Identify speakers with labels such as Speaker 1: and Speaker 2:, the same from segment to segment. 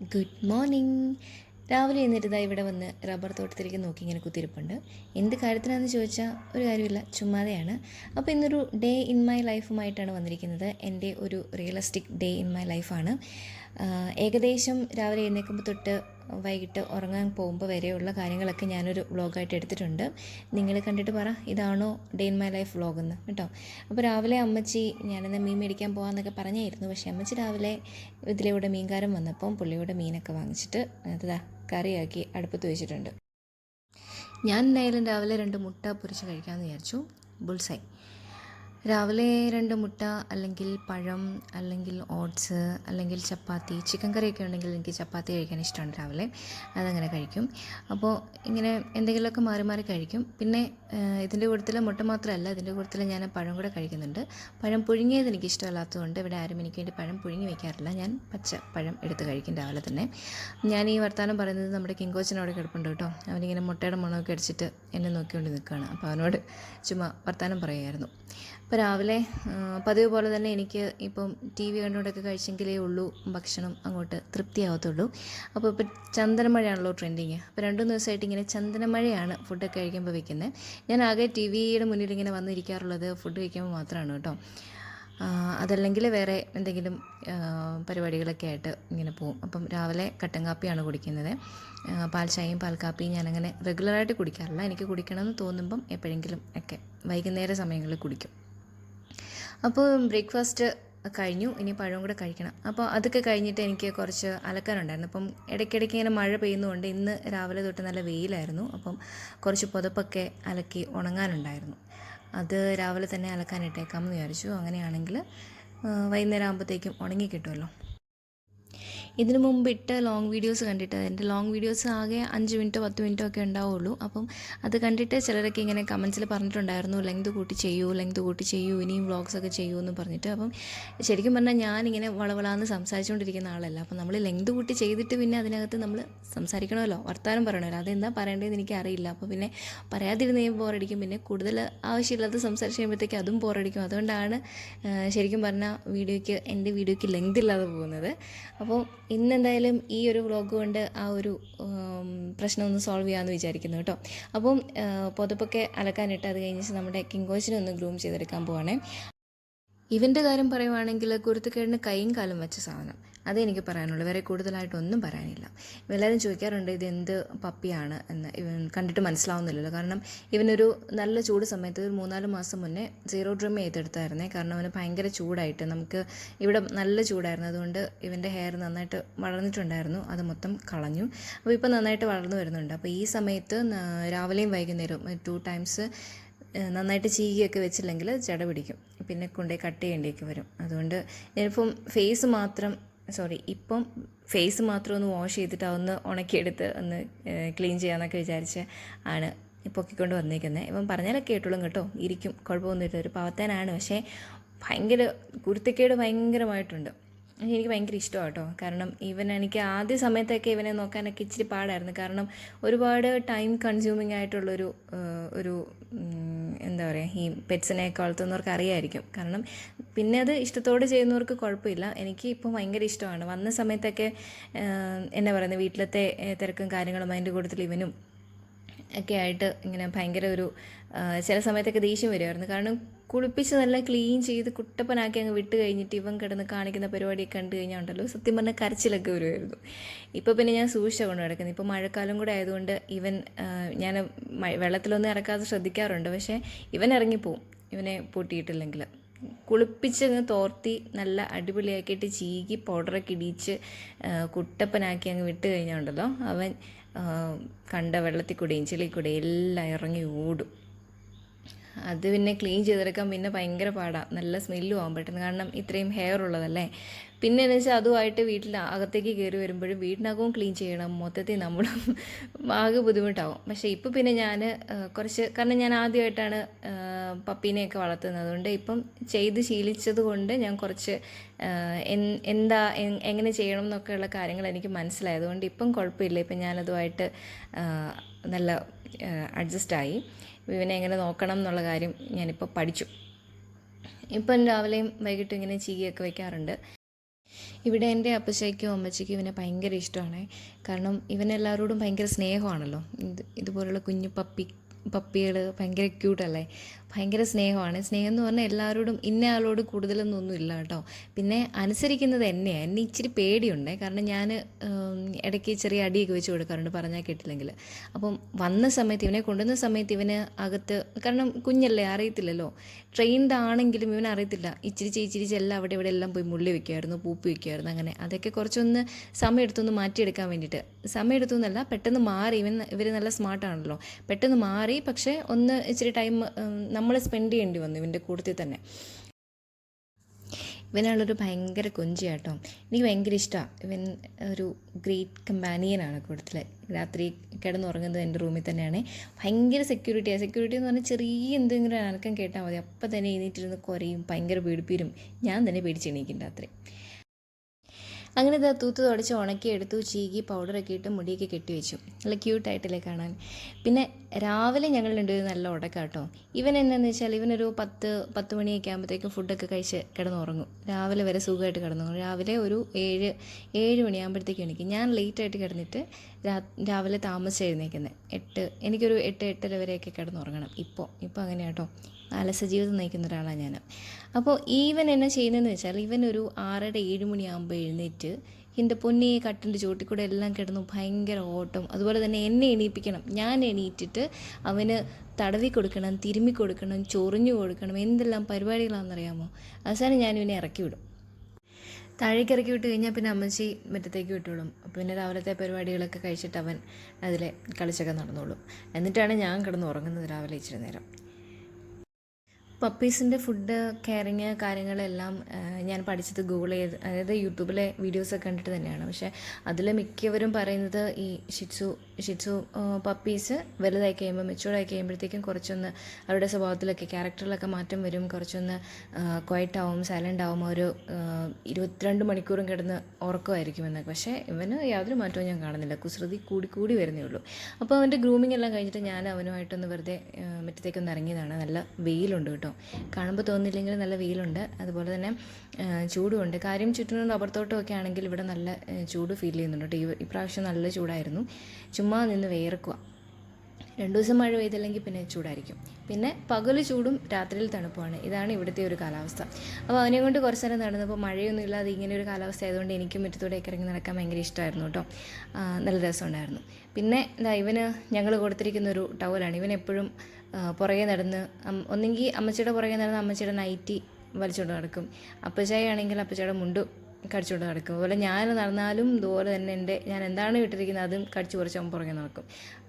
Speaker 1: Good morning രാവിലെ എന്നിരുതാ ഇവിടെ വന്ന് റബ്ബർ തോട്ടത്തിലേക്ക് നോക്കി ഇങ്ങനെ കുത്തിരിപ്പുണ്ട് എന്ത് കാര്യത്തിനാണെന്ന് ചോദിച്ചാൽ ഒരു കാര്യമില്ല ചുമ്മാതെയാണ്. അപ്പോൾ ഇന്നൊരു ഡേ ഇൻ മൈ ലൈഫുമായിട്ടാണ് വന്നിരിക്കുന്നത്. എന്റെ ഒരു റിയലിസ്റ്റിക് ഡേ ഇൻ മൈ ലൈഫാണ് ഏകദേശം രാവിലെ എഴുന്നേൽക്കുമ്പോൾ തൊട്ട് വൈകിട്ട് ഉറങ്ങാൻ പോകുമ്പോൾ വരെയുള്ള കാര്യങ്ങളൊക്കെ ഞാനൊരു വ്ളോഗായിട്ട് എടുത്തിട്ടുണ്ട്. നിങ്ങൾ കണ്ടിട്ട് പറ ഇതാണോ day in my life vlog എന്ന് കേട്ടോ. അപ്പോൾ രാവിലെ അമ്മച്ചി ഞാനെന്ന മീൻ മേടിക്കാൻ പോകാമെന്നൊക്കെ പറഞ്ഞായിരുന്നു. പക്ഷേ അമ്മച്ചി രാവിലെ ഇതിലൂടെ മീൻകാരൻ വന്നപ്പം പുള്ളിയുടെ മീനൊക്കെ വാങ്ങിച്ചിട്ട് അതാ കറിയാക്കി അടുപ്പത്ത് വെച്ചിട്ടുണ്ട്. ഞാൻ എന്തായാലും രാവിലെ രണ്ട് മുട്ട പൊരിച്ച് കഴിക്കാമെന്ന് വിചാരിച്ചു. ബുൾസൈ രാവിലെ രണ്ട് മുട്ട അല്ലെങ്കിൽ പഴം അല്ലെങ്കിൽ ഓട്സ് അല്ലെങ്കിൽ ചപ്പാത്തി ചിക്കൻ കറിയൊക്കെ ഉണ്ടെങ്കിൽ എനിക്ക് ചപ്പാത്തി കഴിക്കാൻ ഇഷ്ടമാണ് രാവിലെ. അതങ്ങനെ കഴിക്കും. അപ്പോൾ ഇങ്ങനെ എന്തെങ്കിലുമൊക്കെ മാറി മാറി കഴിക്കും. പിന്നെ ഇതിന്റെ കൂട്ടത്തിൽ മുട്ട മാത്രമല്ല ഇതിന്റെ കൂട്ടത്തിൽ ഞാൻ പഴം കൂടെ കഴിക്കുന്നുണ്ട്. പഴം പുഴുങ്ങിയത് എനിക്ക് ഇഷ്ടമല്ലാത്തതുകൊണ്ട് ഇവിടെ ആരും എനിക്ക് വേണ്ടി പഴം പുഴുങ്ങി വയ്ക്കാറില്ല ഞാൻ പച്ച പഴം എടുത്ത് കഴിക്കും രാവിലെ തന്നെ. ഞാൻ ഈ വർത്തമാനം പറയുന്നത് നമ്മുടെ കിങ്കോച്ചനോട് കിടപ്പുണ്ട് കേട്ടോ. അവനിങ്ങനെ മുട്ടയുടെ മണമൊക്കെ അടിച്ചിട്ട് എന്നെ നോക്കിക്കൊണ്ട് നിൽക്കുകയാണ്. അപ്പോൾ അവനോട് ചുമ്മാ വർത്തമാനം പറയുമായിരുന്നു അപ്പോൾ രാവിലെ പതിവ് പോലെ തന്നെ എനിക്ക് ഇപ്പം ടി വി കണ്ടുകൊണ്ടൊക്കെ കഴിച്ചെങ്കിലേ ഉള്ളൂ ഭക്ഷണം അങ്ങോട്ട് തൃപ്തിയാവത്തുള്ളൂ. അപ്പോൾ ഇപ്പോൾ ചന്ദനമഴയാണല്ലോ ട്രെൻഡിങ് അപ്പോൾ രണ്ടു ദിവസമായിട്ട് ഇങ്ങനെ ചന്ദനമഴയാണ് ഫുഡൊക്കെ കഴിക്കുമ്പോൾ വെക്കുന്നത് ഞാൻ ആകെ ടി വിയുടെ മുന്നിൽ ഇങ്ങനെ വന്നിരിക്കാറുള്ളത് ഫുഡ് കഴിക്കുമ്പോൾ മാത്രമാണ് കേട്ടോ. അതല്ലെങ്കിൽ വേറെ എന്തെങ്കിലും പരിപാടികളൊക്കെ ആയിട്ട് ഇങ്ങനെ പോകും അപ്പം രാവിലെ കട്ടൻ കാപ്പിയാണ് കുടിക്കുന്നത്. പാൽ ചായയും പാൽ കാപ്പിയും ഞാനങ്ങനെ റെഗുലറായിട്ട് കുടിക്കാറില്ല. എനിക്ക് കുടിക്കണമെന്ന് തോന്നുമ്പം എപ്പോഴെങ്കിലും ഒക്കെ വൈകുന്നേര സമയങ്ങളിൽ കുടിക്കും. അപ്പോൾ ബ്രേക്ക്ഫാസ്റ്റ് കഴിഞ്ഞു. ഇനി പഴവും കൂടെ കഴിക്കണം. അപ്പോൾ അതൊക്കെ കഴിഞ്ഞിട്ട് എനിക്ക് കുറച്ച് അലക്കാനുണ്ടായിരുന്നു. അപ്പം ഇടയ്ക്കിടയ്ക്ക് ഇങ്ങനെ മഴ പെയ്യുന്നതുകൊണ്ട് ഇന്ന് രാവിലെ തൊട്ട് നല്ല വെയിലായിരുന്നു. അപ്പം കുറച്ച് പുതപ്പൊക്കെ അലക്കി ഉണങ്ങാനുണ്ടായിരുന്നു. അത് രാവിലെ തന്നെ അലക്കാനിട്ടേക്കാമെന്ന് വിചാരിച്ചു. അങ്ങനെയാണെങ്കിൽ വൈകുന്നേരം ആകുമ്പോഴത്തേക്കും ഉണങ്ങി കിട്ടുമല്ലോ. ഇതിനു മുമ്പ് ഇട്ട ലോങ് വീഡിയോസ് കണ്ടിട്ട് എന്റെ ലോങ് വീഡിയോസ് ആകെ അഞ്ച് മിനിറ്റോ പത്ത് മിനിറ്റോ ഒക്കെ ഉണ്ടാവുള്ളൂ. അപ്പം അത് കണ്ടിട്ട് ചിലരൊക്കെ ഇങ്ങനെ കമൻസിൽ പറഞ്ഞിട്ടുണ്ടായിരുന്നു ലെങ്ത് കൂട്ടി ചെയ്യൂ ലെങ്ത് കൂട്ടി ചെയ്യൂ ഇനിയും വ്ളോഗ്സ് ഒക്കെ ചെയ്യൂ എന്ന് പറഞ്ഞിട്ട്. അപ്പം ശരിക്കും പറഞ്ഞാൽ ഞാനിങ്ങനെ വളവളാന്ന് സംസാരിച്ചുകൊണ്ടിരിക്കുന്ന ആളല്ല. അപ്പം നമ്മൾ ലെങ്ത് കൂട്ടി ചെയ്തിട്ട് പിന്നെ അതിനകത്ത് നമ്മൾ സംസാരിക്കണമല്ലോ വർത്താനം പറയണമല്ലോ. അതെന്താ പറയേണ്ടതെന്ന് എനിക്ക് അറിയില്ല. അപ്പോൾ പിന്നെ പറയാതിരുന്ന് കഴിയുമ്പോൾ ബോറടിക്കും. പിന്നെ കൂടുതൽ ആവശ്യമില്ലാത്ത സംസാരിച്ച് കഴിയുമ്പോഴത്തേക്ക് അതും ബോറടിക്കും. അതുകൊണ്ടാണ് ശരിക്കും പറഞ്ഞാൽ വീഡിയോയ്ക്ക് എന്റെ വീഡിയോയ്ക്ക് ലെങ്ത് ഇല്ലാതെ പോകുന്നത്. അപ്പോൾ ഇന്നെന്തായാലും ഈ ഒരു വ്ളോഗ് കൊണ്ട് ആ ഒരു പ്രശ്നം ഒന്ന് സോൾവ് ചെയ്യാമെന്ന് വിചാരിക്കുന്നു കേട്ടോ. അപ്പം പൊതുപ്പൊക്കെ അലക്കാനിട്ട് അത് കഴിഞ്ഞ് നമ്മുടെ കിങ്കോച്ചിനെ ഒന്ന് ഗ്രൂം ചെയ്തെടുക്കാൻ പോവാണേ. ഇവന്റെ കാര്യം പറയുവാണെങ്കിൽ കുരുത്തക്കേടിന് കൈയും കാലും വെച്ച സാധനം. അതേ എനിക്ക് പറയാനുള്ളൂ. വേറെ കൂടുതലായിട്ടൊന്നും പറയാനില്ല. എല്ലാവരും ചോദിക്കാറുണ്ട് ഇത് എന്ത് പപ്പിയാണ്? എന്ന്. ഇവൻ കണ്ടിട്ട് മനസ്സിലാവുന്നില്ലല്ലോ. കാരണം ഇവനൊരു നല്ല ചൂട് സമയത്ത് ഒരു മൂന്നാൽ മാസം മുന്നേ സീറോ ഡ്രിം ചെയ്തെടുത്തായിരുന്നേ. കാരണം അവന് ഭയങ്കര ചൂടായിട്ട് നമുക്ക് ഇവിടെ നല്ല ചൂടായിരുന്നു. അതുകൊണ്ട് ഇവന്റെ ഹെയർ നന്നായിട്ട് വളർന്നിട്ടുണ്ടായിരുന്നു. അത് മൊത്തം കളഞ്ഞു. അപ്പോൾ ഇപ്പോൾ നന്നായിട്ട് വളർന്നു വരുന്നുണ്ട്. അപ്പോൾ ഈ സമയത്ത് രാവിലെയും വൈകുന്നേരവും ടു ടൈംസ് നന്നായിട്ട് ചീകിയൊക്കെ വെച്ചില്ലെങ്കിൽ ജട പിടിക്കും. പിന്നെ കൊണ്ടുപോയി കട്ട് ചെയ്യേണ്ടിയൊക്കെ വരും. അതുകൊണ്ട് ഞാനിപ്പം ഫേസ് മാത്രം സോറി ഇപ്പം ഫേസ് മാത്രം ഒന്ന് വാഷ് ചെയ്തിട്ട് അതൊന്ന് ഉണക്കിയെടുത്ത് ഒന്ന് ക്ലീൻ ചെയ്യാമെന്നൊക്കെ വിചാരിച്ച് ആണ് പൊക്കിക്കൊണ്ട് വന്നേക്കുന്നത് ഇപ്പം പറഞ്ഞാലൊക്കെ കേട്ടോളും കേട്ടോ. ഇരിക്കും കുഴപ്പമൊന്നുമില്ല ഒരു പാവത്താനാണ്. പക്ഷേ ഭയങ്കര കുരുത്തക്കേട് ഭയങ്കരമായിട്ടുണ്ട്. എനിക്ക് ഭയങ്കര ഇഷ്ടമാണ് കേട്ടോ. കാരണം ഇവൻ എനിക്ക് ആദ്യ സമയത്തൊക്കെ ഇവനെ നോക്കാനൊക്കെ ഇച്ചിരി പാടായിരുന്നു. കാരണം ഒരുപാട് ടൈം കൺസ്യൂമിങ് ആയിട്ടുള്ളൊരു ഒരു എന്താ പറയുക ഈ പെറ്റ്സിനെ വളർത്തുന്നവർക്ക് അറിയായിരിക്കും കാരണം പിന്നെ അത് ഇഷ്ടത്തോടെ ചെയ്യുന്നവർക്ക് കുഴപ്പമില്ല. എനിക്ക് ഇപ്പോൾ ഭയങ്കര ഇഷ്ടമാണ്. വന്ന സമയത്തൊക്കെ എന്നാ പറയുന്നത് വീട്ടിലത്തെ തിരക്കും കാര്യങ്ങളും അതിന്റെ കൂട്ടത്തിൽ ഇവനും ഒക്കെ ആയിട്ട് ഇങ്ങനെ ഭയങ്കര ഒരു ചില സമയത്തൊക്കെ ദേഷ്യം വരുമായിരുന്നു. കാരണം കുളിപ്പിച്ച് നല്ല ക്ലീൻ ചെയ്ത് കുട്ടപ്പനാക്കി അങ്ങ് വിട്ട് കഴിഞ്ഞിട്ട് ഇവൻ കിടന്ന് കാണിക്കുന്ന പരിപാടിയൊക്കെ കണ്ടു കഴിഞ്ഞാൽ ഉണ്ടല്ലോ. സത്യം പറഞ്ഞാൽ കരച്ചിലൊക്കെ വരുമായിരുന്നു. ഇപ്പോൾ പിന്നെ ഞാൻ സൂക്ഷിച്ച കൊണ്ട് നടക്കുന്നത് ഇപ്പോൾ മഴക്കാലം കൂടെ ആയതുകൊണ്ട് ഇവൻ ഞാൻ വെള്ളത്തിലൊന്നും ഇറക്കാതെ ശ്രദ്ധിക്കാറുണ്ട്. പക്ഷേ ഇവൻ ഇറങ്ങിപ്പോവും. ഇവനെ പൂട്ടിയിട്ടില്ലെങ്കിൽ. കുളിപ്പിച്ചങ്ങ് തോർത്തി നല്ല അടിപൊളിയാക്കിയിട്ട് ചീകി പൗഡറൊക്കെ ഇടിച്ച് കുട്ടപ്പനാക്കി അങ്ങ് വിട്ട് കഴിഞ്ഞാൽ ഉണ്ടല്ലോ അവൻ കണ്ട വെള്ളത്തിൽ കൂടെയും ചെളിയിൽ കൂടെയും എല്ലാം ഇറങ്ങി ഓടും. അത് പിന്നെ ക്ലീൻ ചെയ്തെടുക്കാൻ പിന്നെ ഭയങ്കര പാടാണ് നല്ല സ്മെല്ലും ആവും പെട്ടെന്ന്. കാരണം ഇത്രയും ഹെയർ ഉള്ളതല്ലേ. പിന്നെ എന്ന് വെച്ചാൽ അതുമായിട്ട് വീട്ടിൽ അകത്തേക്ക് കയറി വരുമ്പോഴും വീടിനകവും ക്ലീൻ ചെയ്യണം. മൊത്തത്തിൽ നമ്മളും ആകെ ബുദ്ധിമുട്ടാവും. പക്ഷേ ഇപ്പോൾ പിന്നെ ഞാൻ കുറച്ച് കാരണം ഞാൻ ആദ്യമായിട്ടാണ് പപ്പീനെയൊക്കെ വളർത്തുന്നത്. അതുകൊണ്ട് ഇപ്പം ചെയ്ത് ശീലിച്ചത് കൊണ്ട് ഞാൻ കുറച്ച് എന്താ എങ്ങനെ ചെയ്യണം എന്നൊക്കെയുള്ള കാര്യങ്ങൾ എനിക്ക് മനസ്സിലായത് കൊണ്ട് ഇപ്പം കുഴപ്പമില്ല. ഇപ്പം ഞാനതുമായിട്ട് നല്ല അഡ്ജസ്റ്റായി. ഇവനെ എങ്ങനെ നോക്കണം എന്നുള്ള കാര്യം ഞാനിപ്പോൾ പഠിച്ചു. ഇപ്പം രാവിലെയും വൈകിട്ടും ഇങ്ങനെ ചീകിയൊക്കെ വെക്കാറുണ്ട്. ഇവിടെ എന്റെ അപ്പച്ചയ്ക്കും അമ്മച്ചയ്ക്കും ഇവനെ ഭയങ്കര ഇഷ്ടമാണ്. കാരണം ഇവനെല്ലാവരോടും ഭയങ്കര സ്നേഹമാണല്ലോ. ഇത് ഇതുപോലുള്ള കുഞ്ഞു പപ്പി പപ്പികൾ ഭയങ്കര ക്യൂട്ടല്ലേ ഭയങ്കര സ്നേഹമാണ്. സ്നേഹം എന്ന് പറഞ്ഞാൽ എല്ലാവരോടും ഇന്ന ആളോട് കൂടുതലൊന്നും ഇല്ല കേട്ടോ. പിന്നെ അനുസരിക്കുന്നത് എന്നെയാണ് എന്നെ ഇച്ചിരി പേടിയുണ്ട്. കാരണം ഞാൻ ഇടയ്ക്ക് ചെറിയ അടിയൊക്കെ വെച്ച് കൊടുക്കാറുണ്ട് പറഞ്ഞാൽ കേട്ടില്ലെങ്കിൽ അപ്പം വന്ന സമയത്ത് ഇവനെ കൊണ്ടുവന്ന സമയത്ത് ഇവന് അകത്ത് കാരണം കുഞ്ഞല്ലേ അറിയത്തില്ലല്ലോ. ട്രെയിൻഡ് ആണെങ്കിലും ഇവൻ അറിയത്തില്ല. ഇച്ചിരി ഇച്ചിരി എല്ലാം അവിടെ ഇവിടെ എല്ലാം പോയി മുള്ളി വെക്കുമായിരുന്നു പൂപ്പി വെക്കുമായിരുന്നു അങ്ങനെ. അതൊക്കെ കുറച്ചൊന്ന് സമയം എടുത്തൊന്ന് മാറ്റിയെടുക്കാൻ വേണ്ടിയിട്ട്. സമയം എടുത്തുനിന്നല്ല പെട്ടെന്ന് മാറി. ഇവൻ ഇവർ നല്ല സ്മാർട്ടാണല്ലോ പെട്ടെന്ന് മാറി പക്ഷേ ഒന്ന് ഇച്ചിരി ടൈം നമ്മൾ സ്പെൻഡ് ചെയ്യേണ്ടി വന്നു ഇവന്റെ കൂട്ടത്തിൽ തന്നെ. ഇവനാളൊരു ഭയങ്കര കൊഞ്ചിയാട്ടോ. എനിക്ക് ഭയങ്കര ഇഷ്ടമാണ് ഇവൻ ഒരു ഗ്രേറ്റ് കമ്പാനിയനാണ് കൂടുതൽ രാത്രി കിടന്നുറങ്ങുന്നത് എന്റെ റൂമിൽ തന്നെയാണ്. ഭയങ്കര സെക്യൂരിറ്റിയാണ് സെക്യൂരിറ്റി എന്ന് പറഞ്ഞാൽ ചെറിയ എന്തെങ്കിലും അനക്കം കേട്ടാൽ മതി. അപ്പം തന്നെ എഴുന്നേറ്റിരുന്ന് കുറയും ഭയങ്കര പേടിപ്പീരും. ഞാൻ തന്നെ പേടിച്ചെണീക്കും രാത്രി. അങ്ങനെ ഇത് തൂത്ത് തുടച്ച് ഉണക്കി എടുത്തു ചീകി പൗഡറൊക്കെ ഇട്ട് മുടിയൊക്കെ കെട്ടി വെച്ചു. നല്ല ക്യൂട്ടായിട്ടല്ലേ കാണാൻ. പിന്നെ രാവിലെ ഞങ്ങൾ രണ്ടുപേരും നല്ല ഉടക്കാട്ടോ. കേട്ടോ ഇവൻ എന്നാന്ന് വെച്ചാൽ ഇവനൊരു പത്ത് പത്ത് മണിയൊക്കെ ആകുമ്പോഴത്തേക്കും ഫുഡൊക്കെ കഴിച്ച് കിടന്നുറങ്ങും. രാവിലെ വരെ സുഖമായിട്ട് കിടന്നുറങ്ങും. രാവിലെ ഒരു ഏഴ് ഏഴ് മണിയാകുമ്പോഴത്തേക്കും എണീക്കും. ഞാൻ ലേറ്റായിട്ട് കിടന്നിട്ട് രാവിലെ താമസിച്ച് എഴുന്നേക്കുന്നത് എട്ട് എനിക്കൊരു എട്ട് എട്ടര വരെയൊക്കെ കിടന്നുറങ്ങണം. ഇപ്പോൾ ഇപ്പോൾ അങ്ങനെ കേട്ടോ അലസ ജീവിതം നയിക്കുന്ന ഒരാളാണ് ഞാൻ അപ്പോൾ ഈവൻ എന്നെ ചെയ്യുന്നതെന്ന് വെച്ചാൽ ഇവൻ ഒരു ആറര ഏഴ് മണിയാകുമ്പോൾ എഴുന്നേറ്റ് എന്റെ പൊന്നിയെ കട്ടിന്റെ ചൂട്ടിക്കൂടെ കൂടെ എല്ലാം കിടന്നു ഭയങ്കര ഓട്ടം. അതുപോലെ തന്നെ എന്നെ എണീപ്പിക്കണം. ഞാൻ എണീറ്റിട്ട് അവന് തടവി കൊടുക്കണം തിരുമ്മി കൊടുക്കണം ചൊറിഞ്ഞു കൊടുക്കണം എന്തെല്ലാം പരിപാടികളാണെന്നറിയാമോ? അവസാനം ഞാൻ ഇവനെ ഇറക്കി വിടും. താഴേക്ക് ഇറക്കി വിട്ട് കഴിഞ്ഞാൽ പിന്നെ അമ്മച്ചി മുറ്റത്തേക്ക് വിട്ടോളും. പിന്നെ രാവിലത്തെ പരിപാടികളൊക്കെ കഴിച്ചിട്ട് അവൻ അതിലെ കളിച്ചൊക്കെ നടന്നോളും. എന്നിട്ടാണ് ഞാൻ കിടന്ന് ഉറങ്ങുന്നത് രാവിലെ ഇച്ചിരി നേരം. പപ്പീസിന്റെ ഫുഡ് കെയറിങ് കാര്യങ്ങളെല്ലാം ഞാൻ പഠിച്ചത് ഗൂഗിൾ ചെയ്ത് അതായത് യൂട്യൂബിലെ വീഡിയോസൊക്കെ കണ്ടിട്ട് തന്നെയാണ്. പക്ഷേ അതിൽ മിക്കവരും പറയുന്നത് ഈ ഷിറ്റ്സു ഷിറ്റ്സു പപ്പീസ് വലുതായി കഴിയുമ്പോൾ മെച്ചൂർഡായി കഴിയുമ്പോഴത്തേക്കും കുറച്ചൊന്ന് അവരുടെ സ്വഭാവത്തിലൊക്കെ ക്യാരക്ടറിലൊക്കെ മാറ്റം വരും. കുറച്ചൊന്ന് ക്വയറ്റ് ആവും സൈലന്റ് ആവും. ഒരു ഇരുപത്തിരണ്ട് മണിക്കൂറും കിടന്ന് ഉറക്കമായിരിക്കും എന്നൊക്കെ പക്ഷേ ഇവന് യാതൊരു മാറ്റവും ഞാൻ കാണുന്നില്ല. കുസൃതി കൂടി കൂടി വരുന്നേ ഉള്ളൂ. അപ്പോൾ അവന്റെ ഗ്രൂമിംഗ് എല്ലാം കഴിഞ്ഞിട്ട് ഞാൻ അവനുമായിട്ടൊന്ന് വെറുതെ മുറ്റത്തേക്കൊന്ന് ഇറങ്ങിയതാണ്. നല്ല വെയിലുണ്ട് കേട്ടോ. കാണുമ്പോൾ തോന്നില്ലെങ്കിൽ നല്ല വെയിലുണ്ട്. അതുപോലെ തന്നെ ചൂടുമുണ്ട്. കാര്യം ചുറ്റിനും റബ്ബർ ആണെങ്കിൽ ഇവിടെ നല്ല ചൂട് ഫീൽ ചെയ്യുന്നുണ്ട് കേട്ടോ. ഈ ഇപ്രാവശ്യം നല്ല ചൂടായിരുന്നു. ചുമ്മാ നിന്ന് വേർക്കുക. രണ്ട് ദിവസം മഴ പെയ്തില്ലെങ്കിൽ പിന്നെ ചൂടായിരിക്കും. പിന്നെ പകൽ ചൂടും രാത്രിയിൽ തണുപ്പുമാണ്. ഇതാണ് ഇവിടുത്തെ ഒരു കാലാവസ്ഥ. അപ്പോൾ അവനെ കൊണ്ട് കുറച്ച് നേരം നടന്നപ്പോൾ മഴയൊന്നും ഇല്ലാതെ ഇങ്ങനെ ഒരു കാലാവസ്ഥ ആയതുകൊണ്ട് എനിക്കും മുറ്റത്തൂടെയൊക്കെ ഇറങ്ങി നടക്കാൻ ഭയങ്കര ഇഷ്ടമായിരുന്നു കേട്ടോ. നല്ല രസമുണ്ടായിരുന്നു പിന്നെ ഇതാ ഇവന് ഞങ്ങൾ കൊടുത്തിരിക്കുന്ന ഒരു ടവലാണ്. ഇവൻ എപ്പോഴും പുറകെ നടന്ന് ഒന്നെങ്കിൽ അമ്മച്ചിയുടെ പുറകെ നടന്ന് അമ്മച്ചിയുടെ നൈറ്റി വലിച്ചുകൊണ്ട് നടക്കും. അപ്പച്ചായ ആണെങ്കിൽ അപ്പച്ചയുടെ മുണ്ട് കടിച്ചുകൊണ്ട് നടക്കും. അതുപോലെ ഞാൻ നടന്നാലും ഇതുപോലെ തന്നെ എന്റെ ഞാൻ എന്താണ് വിട്ടിരിക്കുന്നത് അതും കടിച്ചു കുറച്ച് അവൻ പുറകെ നടക്കും.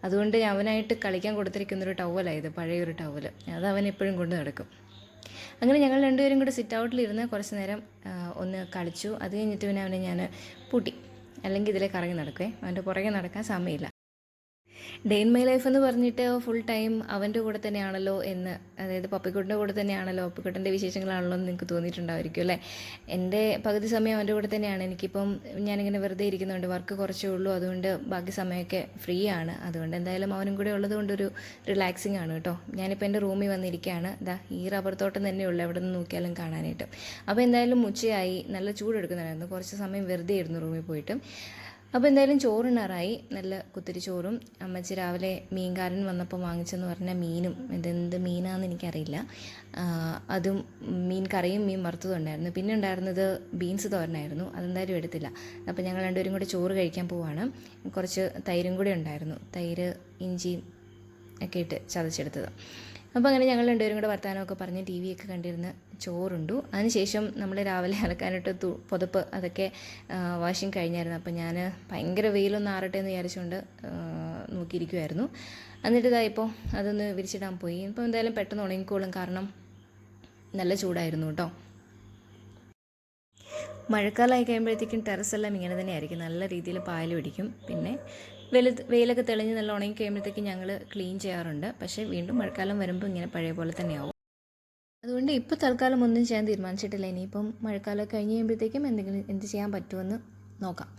Speaker 1: അതുകൊണ്ട് അവനായിട്ട് കളിക്കാൻ കൊടുത്തിരിക്കുന്ന ഒരു ടവലായത് പഴയൊരു ടവൽ അത് അവൻ എപ്പോഴും കൊണ്ട് നടക്കും. അങ്ങനെ ഞങ്ങൾ രണ്ടുപേരും കൂടെ സിറ്റ് ഔട്ടിൽ ഔട്ടിലിരുന്ന് കുറച്ച് നേരം ഒന്ന് കളിച്ചു. അത് കഴിഞ്ഞിട്ട് പിന്നെ അവനെ ഞാൻ പൂട്ടി. അല്ലെങ്കിൽ ഇതിലേക്ക് ഇറങ്ങി നടക്കുവേ. അവന്റെ പുറകെ നടക്കാൻ സമയമില്ല. ഡേ ഇൻ മൈ ലൈഫ് എന്ന് പറഞ്ഞിട്ട് ഫുൾ ടൈം അവന്റെ കൂടെ തന്നെയാണല്ലോ എന്ന് അതായത് പപ്പിക്കുട്ടിന്റെ കൂടെ തന്നെയാണല്ലോ പപ്പിക്കുട്ടന്റെ വിശേഷങ്ങളാണല്ലോ എന്ന് നിങ്ങൾക്ക് തോന്നിയിട്ടുണ്ടായിരിക്കും അല്ലേ? എന്റെ പകുതി സമയം അവന്റെ കൂടെ തന്നെയാണ്. എനിക്കിപ്പം ഞാനിങ്ങനെ വെറുതെ ഇരിക്കുന്നുണ്ട്. വർക്ക് കുറച്ചേ ഉള്ളൂ. അതുകൊണ്ട് ബാക്കി സമയമൊക്കെ ഫ്രീ ആണ്. അതുകൊണ്ട് എന്തായാലും അവനും കൂടെ ഉള്ളത് കൊണ്ടൊരു റിലാക്സിങ് ആണ് കേട്ടോ. ഞാനിപ്പോൾ എന്റെ റൂമിൽ വന്നിരിക്കുകയാണ്. ഇതാ ഈ റബ്ബർ തോട്ടം തന്നെയുള്ളൂ എവിടെ നിന്ന് നോക്കിയാലും കാണാനായിട്ട്. അപ്പോൾ എന്തായാലും ഉച്ചയായി. നല്ല ചൂടെടുക്കുന്നുണ്ടായിരുന്നു. കുറച്ച് സമയം വെറുതെ ഇരുന്നു റൂമിൽ പോയിട്ട്. അപ്പോൾ എന്തായാലും ചോറുണ്ണാറായി നല്ല കുത്തിരി ചോറും. അമ്മച്ചി രാവിലെ മീൻകാരൻ വന്നപ്പോൾ വാങ്ങിച്ചെന്ന് പറഞ്ഞ മീനും. ഇതെന്ത് മീനാണെന്ന് എനിക്കറിയില്ല. അതും മീൻ കറിയും മീൻ വറുത്തതും ഉണ്ടായിരുന്നു. പിന്നെ ഉണ്ടായിരുന്നത് ബീൻസ് തോരനായിരുന്നു. അതെന്തായാലും എടുത്തില്ല. അപ്പോൾ ഞങ്ങൾ രണ്ടുപേരും കൂടെ ചോറ് കഴിക്കാൻ പോവാണ്. കുറച്ച് തൈരും കൂടി ഉണ്ടായിരുന്നു. തൈര് ഇഞ്ചിയും ഒക്കെ ഇട്ട് ചതച്ചെടുത്തത്. അപ്പോൾ അങ്ങനെ ഞങ്ങൾ രണ്ടുപേരും കൂടെ വർത്തമാനമൊക്കെ പറഞ്ഞ് ടി വിയൊക്കെ കണ്ടിരുന്ന് ചോറുണ്ടു. അതിനുശേഷം നമ്മൾ രാവിലെ അലക്കാനിട്ട് തു പുതപ്പ് അതൊക്കെ വാഷിങ് കഴിഞ്ഞായിരുന്നു. അപ്പോൾ ഞാൻ ഭയങ്കര വെയിലൊന്നും ആറട്ടെ എന്ന് വിചാരിച്ചുകൊണ്ട് നോക്കിയിരിക്കുമായിരുന്നു എന്നിട്ട് ഇതാ ഇപ്പോൾ അതൊന്ന് വിരിച്ചിടാൻ പോയി. ഇപ്പോൾ എന്തായാലും പെട്ടെന്ന് ഉണങ്ങിക്കോളും. കാരണം നല്ല ചൂടായിരുന്നു കേട്ടോ. മഴക്കാലമായി കഴിയുമ്പോഴത്തേക്കും ടെറസെല്ലാം ഇങ്ങനെ തന്നെ ആയിരിക്കും നല്ല രീതിയിൽ പായൽ പിടിക്കും. പിന്നെ വെയിൽ വെയിലൊക്കെ തെളിഞ്ഞ് നല്ല ഉണങ്ങി കഴിയുമ്പോഴത്തേക്കും ഞങ്ങൾ ക്ലീൻ ചെയ്യാറുണ്ട്. പക്ഷേ വീണ്ടും മഴക്കാലം വരുമ്പോൾ ഇങ്ങനെ പഴയ പോലെ തന്നെയാവും. അതുകൊണ്ട് ഇപ്പോൾ തൽക്കാലം ഒന്നും ചെയ്യാൻ തീരുമാനിച്ചിട്ടില്ല. ഇനിയിപ്പം മഴക്കാലം കഴിഞ്ഞ് കഴിയുമ്പോഴത്തേക്കും എന്തെങ്കിലും എന്ത് ചെയ്യാൻ പറ്റുമെന്ന് നോക്കാം.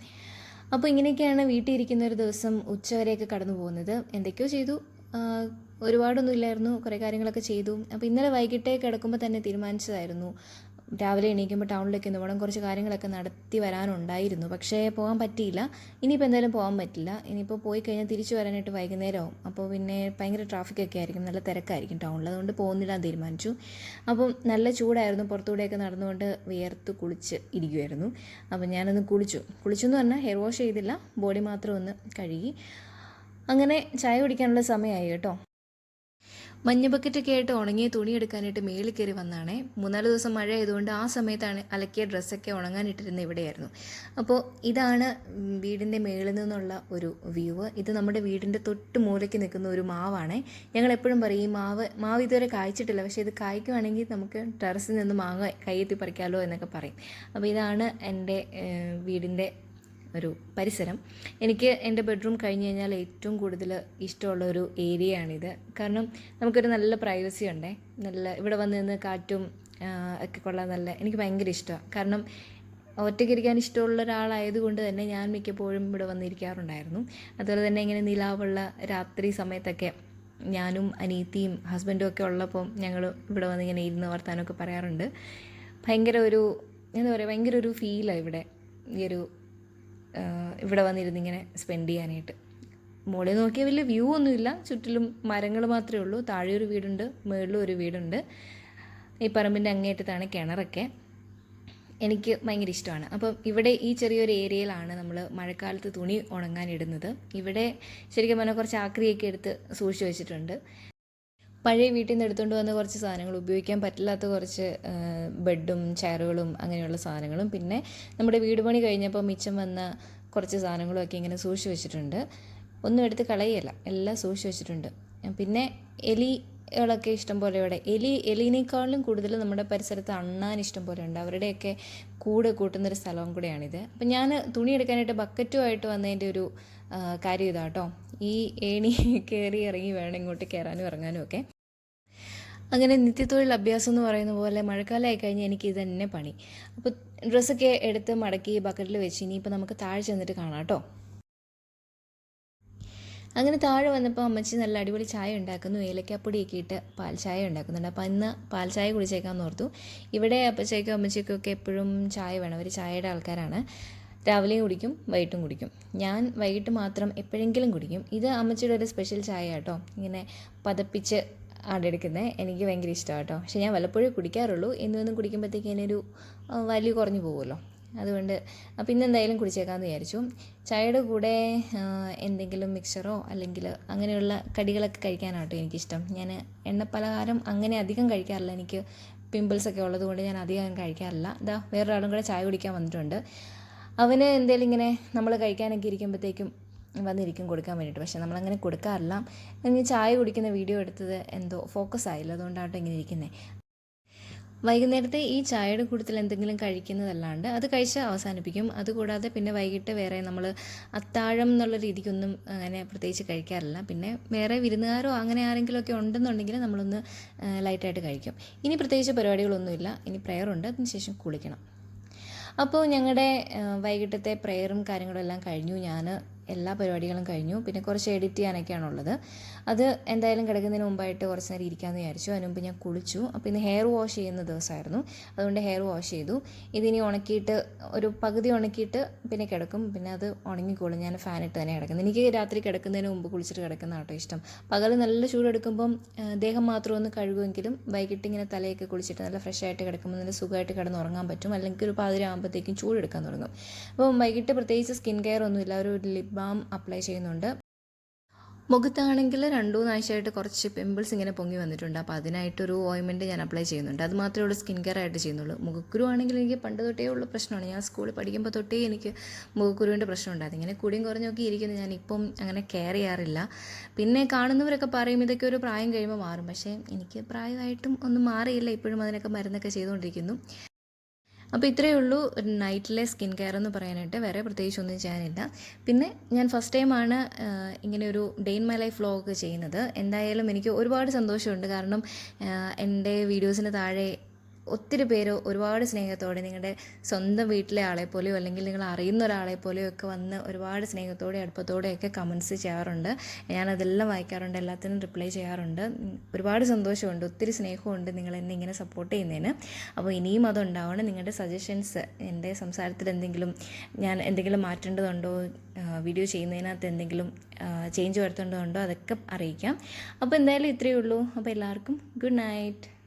Speaker 1: അപ്പോൾ ഇങ്ങനെയൊക്കെയാണ് വീട്ടിൽ ഇരിക്കുന്ന ഒരു ദിവസം ഉച്ചവരെയൊക്കെ കടന്നു പോകുന്നത്. എന്തൊക്കെയോ ചെയ്തു. ഒരുപാടൊന്നും ഇല്ലായിരുന്നു. കുറേ കാര്യങ്ങളൊക്കെ ചെയ്തു. അപ്പോൾ ഇന്നലെ വൈകിട്ടേ കിടക്കുമ്പോൾ തന്നെ തീരുമാനിച്ചതായിരുന്നു. രാവിലെ എണീക്കുമ്പോൾ ടൗണിലേക്ക് പോകണം കുറച്ച് കാര്യങ്ങളൊക്കെ നടത്തി വരാനുണ്ടായിരുന്നു. പക്ഷേ പോകാൻ പറ്റിയില്ല. ഇനിയിപ്പോൾ എന്തായാലും പോകാൻ പറ്റില്ല. ഇനിയിപ്പോൾ പോയി കഴിഞ്ഞാൽ തിരിച്ചു വരാനായിട്ട് വൈകുന്നേരമാവും അപ്പോൾ പിന്നെ ഭയങ്കര ട്രാഫിക്കൊക്കെ ആയിരിക്കും. നല്ല തിരക്കായിരിക്കും ടൗണിൽ അതുകൊണ്ട് പോകുന്നില്ല എന്ന് തീരുമാനിച്ചു. അപ്പം നല്ല ചൂടായിരുന്നു. പുറത്തൂടെയൊക്കെ നടന്നുകൊണ്ട് വിയർത്ത് കുളിച്ച് ഇരിക്കുമായിരുന്നു അപ്പം ഞാനൊന്ന് കുളിച്ചു. കുളിച്ചു എന്ന് പറഞ്ഞാൽ ഹെയർ വാഷ് ചെയ്തില്ല. ബോഡി മാത്രം ഒന്ന് കഴുകി. അങ്ങനെ ചായ കുടിക്കാനുള്ള സമയമായി കേട്ടോ. മഞ്ഞ ബക്കറ്റൊക്കെ ആയിട്ട് ഉണങ്ങിയ തുണി എടുക്കാനായിട്ട് മേളിൽ കയറി വന്നാണേ. മൂന്നാൽ ദിവസം മഴ ആയതുകൊണ്ട് ആ സമയത്താണ് അലക്കിയ ഡ്രസ്സൊക്കെ ഉണങ്ങാനിട്ടിരുന്ന ഇവിടെയായിരുന്നു. അപ്പോൾ ഇതാണ് വീടിന്റെ മേളിൽ നിന്നുള്ള ഒരു വ്യൂ. ഇത് നമ്മുടെ വീടിന്റെ തൊട്ട് മൂലയ്ക്ക് നിൽക്കുന്ന ഒരു മാവാണ്. ഞങ്ങൾ എപ്പോഴും പറയും ഈ മാവ് മാവ് ഇതുവരെ കായ്ച്ചിട്ടില്ല. പക്ഷേ ഇത് കായ്ക്കുവാണെങ്കിൽ നമുക്ക് ടെറസിൽ നിന്ന് മാങ്ങ കയ്യെത്തി പറിക്കാമല്ലോ എന്നൊക്കെ പറയും. അപ്പോൾ ഇതാണ് എന്റെ വീടിന്റെ ഒരു പരിസരം. എനിക്ക് എന്റെ ബെഡ്റൂം കഴിഞ്ഞ് കഴിഞ്ഞാൽ ഏറ്റവും കൂടുതൽ ഇഷ്ടമുള്ള ഒരു ഏരിയ ആണിത് കാരണം നമുക്കൊരു നല്ല പ്രൈവസി ഉണ്ടേ. നല്ല ഇവിടെ വന്ന് നിന്ന് കാറ്റും ഒക്കെ കൊള്ളാൻ നല്ല എനിക്ക് ഭയങ്കര ഇഷ്ടമാണ് കാരണം ഒറ്റയ്ക്കിരിക്കാൻ ഇഷ്ടമുള്ള ഒരാളായതുകൊണ്ട് തന്നെ ഞാൻ മിക്കപ്പോഴും ഇവിടെ വന്നിരിക്കാറുണ്ടായിരുന്നു. അതുപോലെ തന്നെ ഇങ്ങനെ നിലാവുള്ള രാത്രി സമയത്തൊക്കെ ഞാനും അനീത്തിയും ഹസ്ബൻഡും ഒക്കെ ഉള്ളപ്പോൾ ഞങ്ങൾ ഇവിടെ വന്ന് ഇങ്ങനെ ഇരുന്ന് വർത്താനമൊക്കെ പറയാറുണ്ട്. ഭയങ്കര ഒരു എന്താ പറയുക ഭയങ്കര ഒരു ഫീലാണ് ഇവിടെ. ഈ ഒരു ഇവിടെ വന്നിരുന്ന് ഇങ്ങനെ സ്പെൻഡ് ചെയ്യാനായിട്ട്. മുകളിൽ നോക്കിയാൽ വലിയ വ്യൂ ഒന്നുമില്ല. ചുറ്റിലും മരങ്ങൾ മാത്രമേ ഉള്ളൂ. താഴെ ഒരു വീടുണ്ട് മുകളിലും ഒരു വീടുണ്ട്. ഈ പറമ്പിന്റെ അങ്ങേറ്റത്താണ് കിണറൊക്കെ. എനിക്ക് ഭയങ്കര ഇഷ്ടമാണ്. അപ്പം ഇവിടെ ഈ ചെറിയൊരു ഏരിയയിലാണ് നമ്മൾ മഴക്കാലത്ത് തുണി ഉണങ്ങാൻ ഇടുന്നത് ഇവിടെ ശരിക്കും പറഞ്ഞാൽ കുറച്ച് ആക്രിയൊക്കെ എടുത്ത് സൂക്ഷിച്ചു വെച്ചിട്ടുണ്ട്. പഴയ വീട്ടിൽ നിന്ന് എടുത്തുകൊണ്ട് വന്ന കുറച്ച് സാധനങ്ങൾ ഉപയോഗിക്കാൻ പറ്റില്ലാത്ത കുറച്ച് ബെഡും ചെയറുകളും അങ്ങനെയുള്ള സാധനങ്ങളും. പിന്നെ നമ്മുടെ വീട് പണി കഴിഞ്ഞപ്പോൾ മിച്ചം വന്ന കുറച്ച് സാധനങ്ങളും ഒക്കെ ഇങ്ങനെ സൂക്ഷിച്ച് വെച്ചിട്ടുണ്ട്. ഒന്നും എടുത്ത് കളയല്ല എല്ലാം സൂക്ഷിച്ച് വെച്ചിട്ടുണ്ട്. പിന്നെ എലികളൊക്കെ ഇഷ്ടം പോലെ ഇവിടെ. എലി എലിനേക്കാളും കൂടുതൽ നമ്മുടെ പരിസരത്ത് അണ്ണാൻ ഇഷ്ടം പോലെ ഉണ്ട്. അവരുടെയൊക്കെ കൂട് കൂട്ടുന്നൊരു സ്ഥലവും കൂടെയാണിത്. അപ്പം ഞാൻ തുണി എടുക്കാനായിട്ട് ബക്കറ്റുമായിട്ട് വന്നതിന്റെ ഒരു കാര്യം ഇതാട്ടോ. ഈ ഏണി കയറി ഇറങ്ങി വേണം ഇങ്ങോട്ട് കയറാനും ഇറങ്ങാനും ഒക്കെ. അങ്ങനെ നിത്യത്തൊഴിൽ അഭ്യാസം എന്ന് പറയുന്ന പോലെ മഴക്കാലമായി കഴിഞ്ഞാൽ എനിക്ക് ഇത് തന്നെ പണി. അപ്പോൾ ഡ്രസ്സൊക്കെ എടുത്ത് മടക്കി ബക്കറ്റിൽ വെച്ച് ഇനിയിപ്പോൾ നമുക്ക് താഴെ ചെന്നിട്ട് കാണാം കേട്ടോ. അങ്ങനെ താഴെ വന്നപ്പോൾ അമ്മച്ചി നല്ല അടിപൊളി ചായ ഉണ്ടാക്കുന്നു. ഏലക്കാപ്പൊടിയൊക്കെ ഇട്ട് പാൽ ചായ ഉണ്ടാക്കുന്നുണ്ട്. അപ്പോൾ ഇന്ന് പാൽ ചായ കുടിച്ചേക്കാമെന്ന് ഓർത്തു. ഇവിടെ അപ്പച്ചയ്ക്കും അമ്മച്ചിക്കും ഒക്കെ എപ്പോഴും ചായ വേണം. അവർ ചായയുടെ ആൾക്കാരാണ്. രാവിലെയും കുടിക്കും വൈകിട്ടും കുടിക്കും. ഞാൻ വൈകിട്ട് മാത്രം എപ്പോഴെങ്കിലും കുടിക്കും. ഇത് അമ്മച്ചിയുടെ ഒരു സ്പെഷ്യൽ ചായ കേട്ടോ. ഇങ്ങനെ പതപ്പിച്ച് ആടെടുക്കുന്നത് എനിക്ക് ഭയങ്കര ഇഷ്ടമാണ് കേട്ടോ. പക്ഷെ ഞാൻ വല്ലപ്പോഴും കുടിക്കാറുള്ളൂ. എന്നൊന്നും കുടിക്കുമ്പോഴത്തേക്ക് അതിനൊരു വാല്യൂ കുറഞ്ഞു പോകുമല്ലോ. അതുകൊണ്ട് അപ്പം ഇന്ന് എന്തായാലും കുടിച്ചേക്കാമെന്ന് വിചാരിച്ചു. ചായയുടെ കൂടെ എന്തെങ്കിലും മിക്സറോ അല്ലെങ്കിൽ അങ്ങനെയുള്ള കടികളൊക്കെ കഴിക്കാനാട്ടോ എനിക്കിഷ്ടം. ഞാൻ എണ്ണപ്പലഹാരം അങ്ങനെ അധികം കഴിക്കാറില്ല. എനിക്ക് പിമ്പിൾസൊക്കെ ഉള്ളത് കൊണ്ട് ഞാൻ അധികം കഴിക്കാറില്ല. ഇതാ വേറൊരാളും കൂടെ ചായ കുടിക്കാൻ വന്നിട്ടുണ്ട്. അവന് എന്തെങ്കിലും ഇങ്ങനെ നമ്മൾ കഴിക്കാനൊക്കെ ഇരിക്കുമ്പോഴത്തേക്കും വന്നിരിക്കും കൊടുക്കാൻ വേണ്ടിയിട്ട്. പക്ഷെ നമ്മളങ്ങനെ കൊടുക്കാറില്ല. ഇനി ചായ കുടിക്കുന്ന വീഡിയോ എടുത്തത് എന്തോ ഫോക്കസ് ആയില്ല. അതുകൊണ്ടാട്ടോ ഇങ്ങനെ ഇരിക്കുന്നത് വൈകുന്നേരത്തെ ഈ ചായയുടെ കൂട്ടത്തിൽ എന്തെങ്കിലും കഴിക്കുന്നതല്ലാണ്ട് അത് കഴിച്ച് അവസാനിപ്പിക്കും. അതുകൂടാതെ പിന്നെ വൈകിട്ട് വേറെ നമ്മൾ അത്താഴം എന്നുള്ള രീതിക്കൊന്നും അങ്ങനെ പ്രത്യേകിച്ച് കഴിക്കാറില്ല. പിന്നെ വേറെ വിരുന്നുകാരോ അങ്ങനെ ആരെങ്കിലുമൊക്കെ ഉണ്ടെന്നുണ്ടെങ്കിൽ നമ്മളൊന്ന് ലൈറ്റായിട്ട് കഴിക്കും. ഇനി പ്രത്യേകിച്ച് പരിപാടികളൊന്നുമില്ല. ഇനി പ്രെയർ ഉണ്ട്. അതിനുശേഷം കുളിക്കണം. അപ്പോൾ ഞങ്ങളുടെ വൈകിട്ടത്തെ പ്രെയറും കാര്യങ്ങളും എല്ലാം കഴിഞ്ഞു. ഞാൻ എല്ലാ പരിപാടികളും കഴിഞ്ഞു. പിന്നെ കുറച്ച് എഡിറ്റ് ചെയ്യാനൊക്കെയാണ് ഉള്ളത് അത് എന്തായാലും കിടക്കുന്നതിന് മുമ്പായിട്ട് കുറച്ച് നേരം ഇരിക്കാമെന്ന് വിചാരിച്ചു. അതിന് മുമ്പ് ഞാൻ കുളിച്ചു. അപ്പോൾ ഇന്ന് ഹെയർ വാഷ് ചെയ്യുന്ന ദിവസമായിരുന്നു. അതുകൊണ്ട് ഹെയർ വാഷ് ചെയ്തു. ഇതിനി ഉണക്കിയിട്ട് ഒരു പകുതി ഉണക്കിയിട്ട് പിന്നെ കിടക്കും. പിന്നെ അത് ഉണങ്ങിക്കോളും. ഞാൻ ഫാനിട്ട് തന്നെ കിടക്കുന്നത് എനിക്ക് രാത്രി കിടക്കുന്നതിന് മുമ്പ് കുളിച്ചിട്ട് കിടക്കുന്ന ആട്ടോ ഇഷ്ടം. പകൽ നല്ല ചൂടെടുക്കുമ്പം ദേഹം മാത്രം ഒന്ന് കഴുകുമെങ്കിലും വൈകിട്ട് ഇങ്ങനെ തലയൊക്കെ കുളിച്ചിട്ട് നല്ല ഫ്രഷ് ആയിട്ട് കിടക്കുമ്പോൾ നല്ല സുഖമായിട്ട് കിടന്ന് ഉറങ്ങാൻ പറ്റും. അല്ലെങ്കിൽ ഒരു പാതിര ആകുമ്പോഴത്തേക്കും ചൂടെടുക്കാൻ തുടങ്ങും. അപ്പം വൈകിട്ട് പ്രത്യേകിച്ച് സ്കിൻ കെയർ ഒന്നുമില്ല. ഒരു ലിപ് ബാം അപ്ലൈ ചെയ്യുന്നുണ്ട്. മുഖത്താണെങ്കിൽ രണ്ടു മൂന്നാഴ്ചയായിട്ട് കുറച്ച് പിമ്പിൾസ് ഇങ്ങനെ പൊങ്ങി വന്നിട്ടുണ്ട്. അപ്പോൾ അതിനായിട്ടൊരു ഓയിൻമെന്റ് ഞാൻ അപ്ലൈ ചെയ്യുന്നുണ്ട്. അത് മാത്രമേ ഉള്ളൂ സ്കിൻ കെയർ ആയിട്ട് ചെയ്യുന്നുള്ളൂ. മുഖക്കുരു ആണെങ്കിൽ എനിക്ക് പണ്ട് തൊട്ടേ ഉള്ള പ്രശ്നമാണ്. ഞാൻ സ്കൂളിൽ പഠിക്കുമ്പോൾ തൊട്ടേ എനിക്ക് മുഖക്കുരുവിന്റെ പ്രശ്നമുണ്ട്. അതിങ്ങനെ കൂടിയും കുറഞ്ഞൊക്കെ ഇരിക്കുന്നു. ഞാൻ ഇപ്പം അങ്ങനെ കെയർ ചെയ്യാറില്ല. പിന്നെ കാണുന്നവരൊക്കെ പറയും ഇതൊക്കെ ഒരു പ്രായം കഴിയുമ്പോൾ മാറും. പക്ഷേ എനിക്ക് പ്രായമായിട്ടും ഒന്നും മാറിയില്ല. ഇപ്പോഴും അതിനൊക്കെ മരുന്നൊക്കെ ചെയ്തുകൊണ്ടിരിക്കുന്നു. അപ്പോൾ ഇത്രയേ ഉള്ളൂ നൈറ്റിലെ സ്കിൻ കെയർ എന്ന് പറയാനായിട്ട്. വേറെ പ്രത്യേകിച്ച് ഒന്നും ചെയ്യാനില്ല. പിന്നെ ഞാൻ ഫസ്റ്റ് ടൈമാണ് ഇങ്ങനെ ഒരു day in my life vlog ചെയ്യുന്നത്. എന്തായാലും എനിക്ക് ഒരുപാട് സന്തോഷമുണ്ട്. കാരണം എന്റെ വീഡിയോസിന് താഴെ ഒത്തിരി പേര് ഒരുപാട് സ്നേഹത്തോടെ നിങ്ങളുടെ സ്വന്തം വീട്ടിലെ ആളെ പോലെയോ അല്ലെങ്കിൽ നിങ്ങൾ അറിയുന്ന ഒരാളെ പോലെയോ ഒക്കെ വന്ന് ഒരുപാട് സ്നേഹത്തോടെ അടുപ്പത്തോടെയൊക്കെ കമൻസ് ചെയ്യാറുണ്ട്. ഞാനതെല്ലാം വായിക്കാറുണ്ട് എല്ലാത്തിനും റിപ്ലൈ ചെയ്യാറുണ്ട്. ഒരുപാട് സന്തോഷമുണ്ട് ഒത്തിരി സ്നേഹമുണ്ട് നിങ്ങൾ എന്നെ ഇങ്ങനെ സപ്പോർട്ട് ചെയ്യുന്നതിന്. അപ്പോൾ ഇനിയും അതുണ്ടാവണം. നിങ്ങളുടെ സജഷൻസ് എന്റെ സംസാരത്തിൽ എന്തെങ്കിലും ഞാൻ എന്തെങ്കിലും മാറ്റേണ്ടതുണ്ടോ? വീഡിയോ ചെയ്യുന്നതിനകത്ത് എന്തെങ്കിലും ചേഞ്ച് വരുത്തേണ്ടതുണ്ടോ? അതൊക്കെ അറിയിക്കാം. അപ്പോൾ എന്തായാലും ഇത്രയേ ഉള്ളൂ. അപ്പോൾ എല്ലാവർക്കും ഗുഡ് നൈറ്റ്